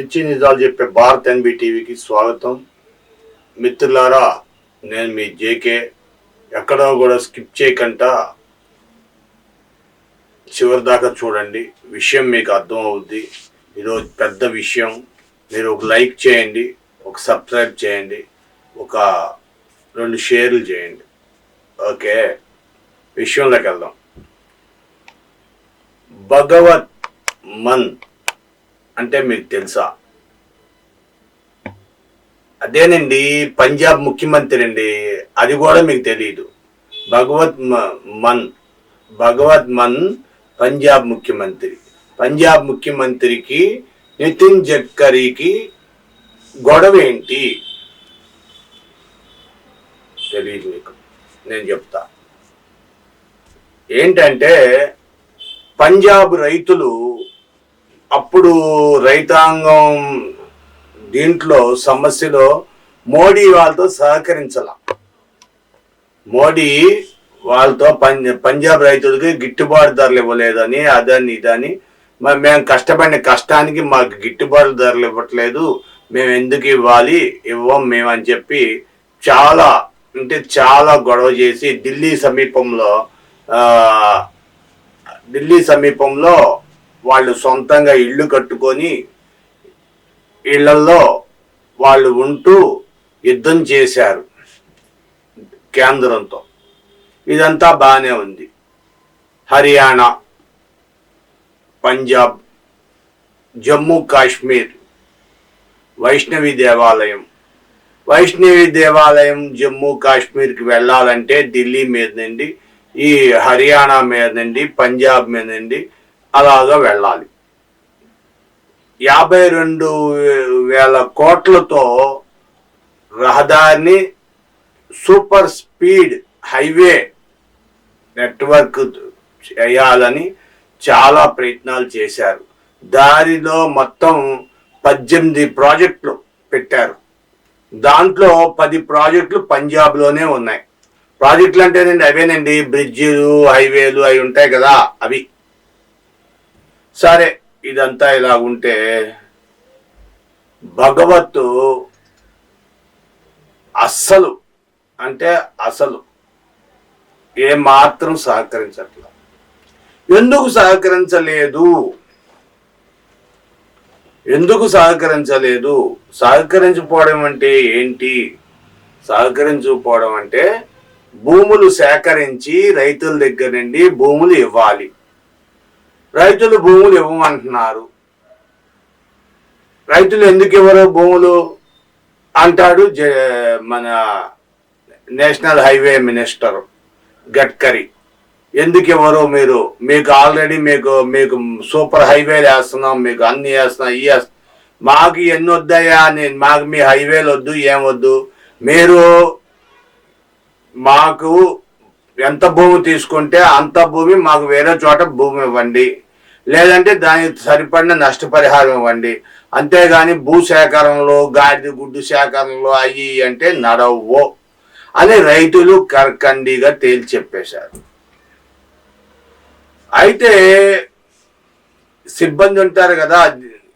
నిత్య నిజాలు చెప్పే భారత్ ఎన్బి టీవీకి స్వాగతం. మిత్రులారా నేను మీ జేకే. ఎక్కడో కూడా స్కిప్ చేయకుండా చివరి దాకా చూడండి. విషయం మీకు అర్థం అవుద్ది. ఈరోజు పెద్ద విషయం. మీరు ఒక లైక్ చేయండి ఒక సబ్స్క్రైబ్ చేయండి ఒక రెండు షేర్లు చేయండి. ఓకే? విషయంలోకి వెళ్దాం. భగవత్ మన్ అంటే మీకు తెలుసా? అదేనండి పంజాబ్ ముఖ్యమంత్రి అండి అది కూడా మీకు తెలియదు భగవత్ మన్ భగవత్ మన్ పంజాబ్ ముఖ్యమంత్రి. పంజాబ్ ముఖ్యమంత్రికి నితిన్ గడ్కరీకి గొడవ ఏంటి? తెలియదు మీకు. నేను చెప్తా. ఏంటంటే పంజాబ్ రైతులు అప్పుడు రైతాంగం దీంట్లో సమస్యలో మోడీ వాళ్ళతో సహకరించాల. మోడీ వాళ్ళతో పంజ పంజాబ్ రైతులకి గిట్టుబాటు ధరలు ఇవ్వలేదని అదని ఇదని. మరి మేము కష్టపడిన కష్టానికి మాకు గిట్టుబాటు ధరలు ఇవ్వట్లేదు. మేము ఎందుకు ఇవ్వాలి? ఇవ్వం మేము అని చెప్పి చాలా అంటే చాలా గొడవ చేసి ఢిల్లీ సమీపంలో ఢిల్లీ సమీపంలో వాళ్ళు సొంతంగా ఇల్లు కట్టుకొని ఇళ్ళలో వాళ్ళు ఉంటూ యుద్ధం చేశారు కేంద్రంతో. ఇదంతా బాగానే ఉంది. హర్యానా పంజాబ్ జమ్మూ కాశ్మీర్ వైష్ణవి దేవాలయం. వైష్ణవి దేవాలయం జమ్మూ కాశ్మీర్కి వెళ్ళాలంటే ఢిల్లీ మీద నుండి ఈ హర్యానా మీద నుండి పంజాబ్ మీద నుండి అలాగా వెళ్ళాలి. యాభై రెండు వేల కోట్లతో రహదారిని సూపర్ స్పీడ్ హైవే నెట్వర్క్ చేయాలని చాలా ప్రయత్నాలు చేశారు. దారిలో మొత్తం పద్దెనిమిది ప్రాజెక్టులు పెట్టారు. దాంట్లో పది ప్రాజెక్టులు పంజాబ్లోనే ఉన్నాయి. ప్రాజెక్టులు అంటేనండి అవేనండి బ్రిడ్జిలు హైవేలు అవి ఉంటాయి కదా అవి. సరే ఇదంతా ఇలా ఉంటే భగవత్ అస్సలు అంటే అసలు ఏమాత్రం సహకరించట్ల. ఎందుకు సహకరించలేదు? ఎందుకు సహకరించలేదు? సహకరించకపోవడం అంటే ఏంటి? సహకరించకపోవడం అంటే భూములు సేకరించి రైతుల దగ్గర నుండి భూములు ఇవ్వాలి. రైతులు భూములు ఇవ్వమంటున్నారు. రైతులు ఎందుకు ఇవ్వరు భూములు అంటాడు జ- మన నేషనల్ హైవే మినిస్టర్ గడ్కరీ. ఎందుకు ఇవ్వరు మీరు? మీకు ఆల్రెడీ మీకు మీకు సూపర్ హైవేలు వేస్తున్నాం మీకు అన్ని వేస్తున్నాం ఈ మాకు ఎన్ని వద్దాయా అని మాకు మీ హైవేలు వద్దు ఏం వద్దు? మీరు మాకు ఎంత భూమి తీసుకుంటే అంత భూమి మాకు వేరే చోట భూమి ఇవ్వండి. లేదంటే దానికి సరిపడిన నష్టపరిహారం ఇవ్వండి. అంతేగాని భూ సేకరణలో గాడిద గుడ్డు సేకరణలో అయ్యి అంటే నడవు అని రైతులు కర్కండిగా తేల్చి చెప్పేశారు అయితే సిబ్బంది ఉంటారు కదా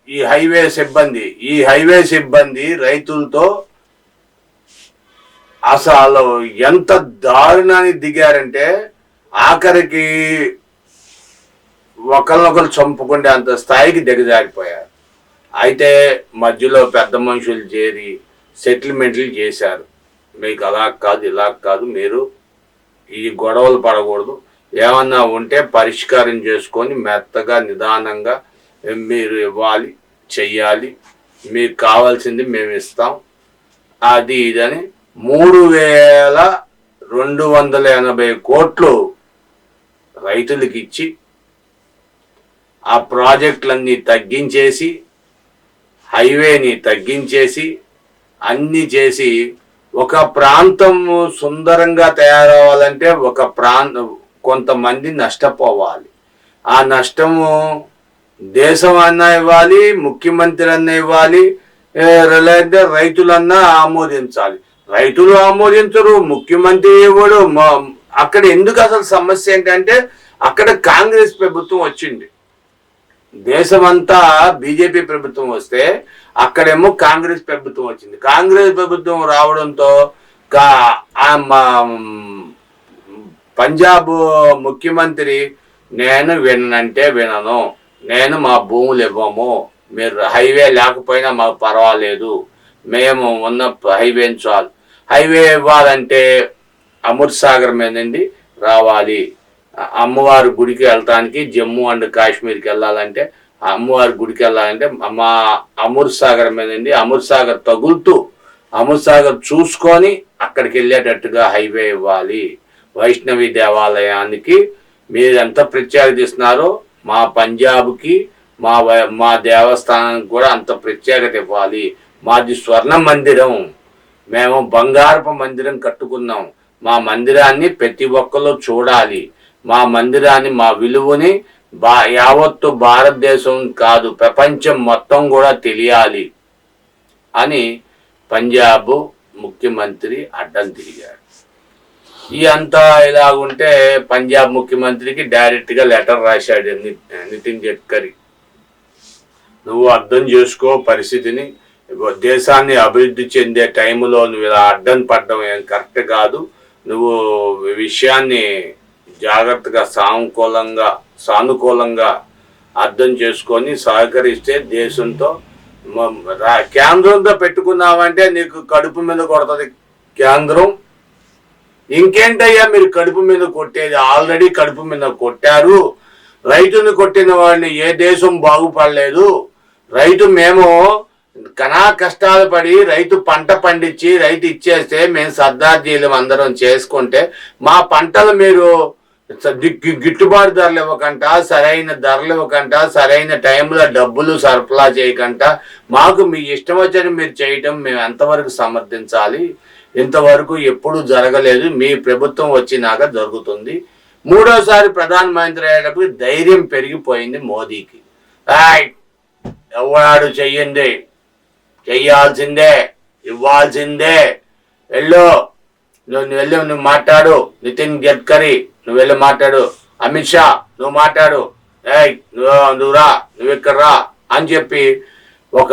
ఈ హైవే సిబ్బంది. ఈ హైవే సిబ్బంది రైతులతో అసలు ఎంత దారుణాన్ని దిగారంటే ఆఖరికి ఒకరినొకరు చంపుకుంటే అంత స్థాయికి దిగజారిపోయారు. అయితే మధ్యలో పెద్ద మనుషులు చేరి సెటిల్మెంట్లు చేశారు. మీకు అలా కాదు ఇలా కాదు మీరు ఈ గొడవలు పడకూడదు. ఏమన్నా ఉంటే పరిష్కారం చేసుకొని మెత్తగా నిదానంగా మీరు ఇవ్వాలి చెయ్యాలి. మీకు కావాల్సింది మేము ఇస్తాం. అది ఇదని మూడు వేల రెండు వందల ఎనభై కోట్లు రైతులకు ఇచ్చి ఆ ప్రాజెక్టులన్నీ తగ్గించేసి హైవేని తగ్గించేసి అన్ని చేసి ఒక ప్రాంతం సుందరంగా తయారవ్వాలంటే ఒక ప్రాంత కొంతమంది నష్టపోవాలి. ఆ నష్టము దేశం అన్నా ఇవ్వాలి ముఖ్యమంత్రి అన్నా ఇవ్వాలి లేదంటే రైతులన్నా ఆమోదించాలి. రైతులు ఆమోదించరు ముఖ్యమంత్రి ఇవ్వడు. అక్కడ ఎందుకు అసలు సమస్య ఏంటంటే అక్కడ కాంగ్రెస్ ప్రభుత్వం వచ్చింది. దేశమంతా బీజేపీ ప్రభుత్వం వస్తే అక్కడేమో కాంగ్రెస్ ప్రభుత్వం వచ్చింది. కాంగ్రెస్ ప్రభుత్వం రావడంతో కా- మా- పంజాబ్ ముఖ్యమంత్రి నేను వినంటే వినను. నేను మా భూములు ఇవ్వము. మీరు హైవే లేకపోయినా మాకు పర్వాలేదు. మేము ఉన్న హైవే చాలు. హైవే ఇవ్వాలంటే అమృత్ సాగర్ రావాలి. అమ్మవారి గుడికి వెళ్ళటానికి జమ్మూ అండ్ కాశ్మీర్కి వెళ్ళాలంటే అమ్మవారి గుడికి వెళ్ళాలంటే మా అమృత్ సాగర్ మీద అమృత్ సాగర్ తగులుతూ అమృత్ సాగర్ చూసుకొని అక్కడికి వెళ్ళేటట్టుగా హైవే ఇవ్వాలి. వైష్ణవి దేవాలయానికి మీరు ఎంత ప్రత్యేకత ఇస్తున్నారో మా పంజాబ్కి మా వై- మా దేవస్థానానికి కూడా అంత ప్రత్యేకత ఇవ్వాలి. మాది స్వర్ణ మందిరం. మేము బంగారపు మందిరం కట్టుకున్నాం. మా మందిరాన్ని ప్రతి ఒక్కరు చూడాలి. మా మందిరాన్ని మా విలువని బా యావత్తు భారతదేశం కాదు ప్రపంచం మొత్తం కూడా తెలియాలి అని పంజాబ్ ముఖ్యమంత్రి అడ్డం తిరిగాడు. ఈ అంతా ఇలాగుంటే పంజాబ్ ముఖ్యమంత్రికి డైరెక్ట్గా లెటర్ రాశాడు ని- నితిన్ గడ్కరీ. నువ్వు అర్థం చేసుకో పరిస్థితిని. దేశాన్ని అభివృద్ధి చెందే టైంలో నువ్వు ఇలా అడ్డం పడడం ఏం కరెక్ట్ కాదు. నువ్వు విషయాన్ని జాగ్రత్తగా సానుకూలంగా సానుకూలంగా అర్థం చేసుకొని సహకరిస్తే దేశంతో రా- కేంద్రంతో పెట్టుకున్నావంటే నీకు కడుపు మీద కొడుతుంది కేంద్రం. ఇంకేంటయ్యా మీరు కడుపు మీద కొట్టేది? ఆల్రెడీ కడుపు మీద కొట్టారు. రైతుని కొట్టిన వాడిని ఏ దేశం బాగుపడలేదు. రైతు మేము కనా కష్టాలు పడి రైతు పంట పండించి రైతు ఇచ్చేస్తే మేము సర్దార్జీలు అందరం చేసుకుంటే మా పంటలు మీరు గిట్టుబాటు ధరలు ఇవ్వకంట సరైన ధరలు ఇవ్వకంట సరైన టైంలో డబ్బులు సరఫరా చేయకంట. మాకు మీ ఇష్టం వచ్చని మీరు చేయటం మేము ఎంతవరకు సమర్థించాలి? ఇంతవరకు ఎప్పుడు జరగలేదు. మీ ప్రభుత్వం వచ్చినాక జరుగుతుంది. మూడోసారి ప్రధానమంత్రి అయ్యేటప్పుడు ధైర్యం పెరిగిపోయింది మోదీకి. ఆయ్ ఎవడాడు చెయ్యండి. చెయ్యాల్సిందే ఇవ్వాల్సిందే. వెళ్ళు. నువ్వు నువ్వు వెళ్ళి నువ్వు మాట్లాడు. నితిన్ గడ్కరీ నువ్వు వెళ్ళి మాట్లాడు. అమిత్ షా నువ్వు మాట్లాడు. ఏయ్ నువ్వు నువ్వు రా నువ్వు ఇక్కడ రా అని చెప్పి ఒక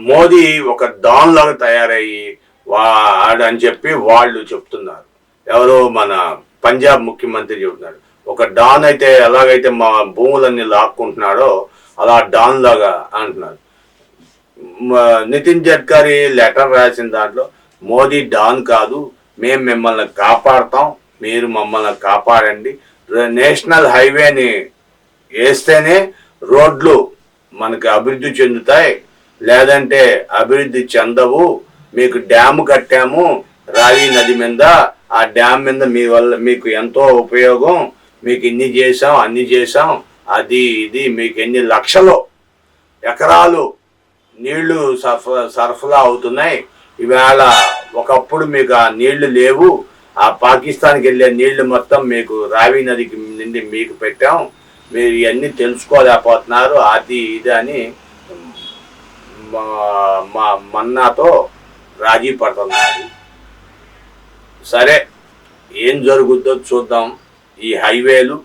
మోదీ ఒక డాన్ లాగా తయారయ్యి వాడని అని చెప్పి వాళ్ళు చెప్తున్నారు. ఎవరు మన పంజాబ్ ముఖ్యమంత్రి చెబుతున్నాడు ఒక డాన్ అయితే ఎలాగైతే మా భూములన్నీ లాక్కుంటున్నాడో అలా డాన్ లాగా అంటున్నారు. నితిన్ గడ్కరీ లెటర్ రాసిన దాంట్లో మోదీ డాన్ కాదు మేము మిమ్మల్ని కాపాడతాం మీరు మమ్మల్ని కాపాడండి. నేషనల్ హైవేని వేస్తేనే రోడ్లు మనకి అభివృద్ధి చెందుతాయి లేదంటే అభివృద్ధి చెందవు. మీకు డ్యామ్ కట్టాము రావి నది మీద ఆ డ్యామ్ మీద మీ వల్ల మీకు ఎంతో ఉపయోగం. మీకు ఇన్ని చేసాం అన్ని చేసాం అది ఇది మీకు ఎన్ని లక్షలు ఎకరాలు నీళ్ళు సరఫ సరఫరా అవుతున్నాయి. ఇవాళ ఒకప్పుడు మీకు ఆ నీళ్ళు లేవు. ఆ పాకిస్తాన్కి వెళ్ళే నీళ్ళు మొత్తం మీకు రావి నదికి నుండి మీకు పెట్టాం. మీరు ఇవన్నీ తెలుసుకోలేకపోతున్నారు. అది ఇది అని మా మా మన్నాతో రాజీ పడుతున్నారు. సరే ఏం జరుగుద్దో చూద్దాం. ఈ హైవేలు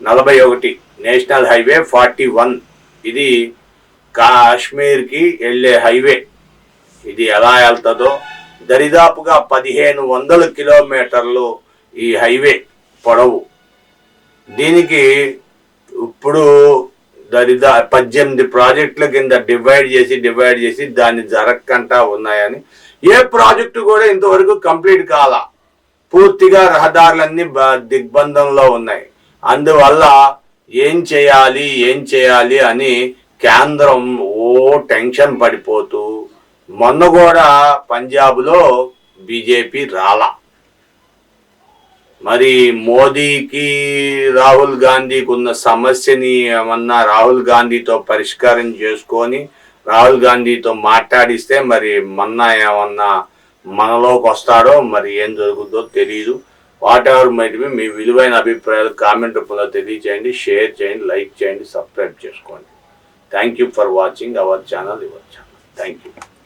నలభై ఒకటి నేషనల్ హైవే ఫార్టీ వన్. ఇది కాశ్మీర్కి వెళ్ళే హైవే. ఇది ఎలా వెళ్తుందో దరిదాపుగా పదిహేను వందల కిలోమీటర్లు ఈ హైవే పొడవు. దీనికి ఇప్పుడు దరిదా పద్దెనిమిది ప్రాజెక్టుల కింద డివైడ్ చేసి డివైడ్ చేసి దాన్ని జరగకుండా ఉన్నాయని. ఏ ప్రాజెక్టు కూడా ఇంతవరకు కంప్లీట్ కాల. పూర్తిగా రహదారులన్నీ బ- దిగ్బంధంలో ఉన్నాయి. అందువల్ల ఏం చేయాలి ఏం చేయాలి అని కేంద్రం ఓ టెన్షన్ పడిపోతూ మొన్న కూడా పంజాబ్లో బీజేపీ రాలా. మరి మోదీకి రాహుల్ గాంధీకి ఉన్న సమస్యని ఏమన్నా రాహుల్ గాంధీతో పరిష్కారం చేసుకొని రాహుల్ గాంధీతో మాట్లాడిస్తే మరి మొన్న ఏమన్నా మనలోకి వస్తాడో మరి ఏం జరుగుతుందో తెలియదు వాట్ ఎవర్ మైట్ మీ విలువైన అభిప్రాయాలు కామెంట్ రూపంలో తెలియచేయండి షేర్ చేయండి లైక్ చేయండి సబ్స్క్రైబ్ చేసుకోండి. Thank you for watching our channel, your channel. Thank you.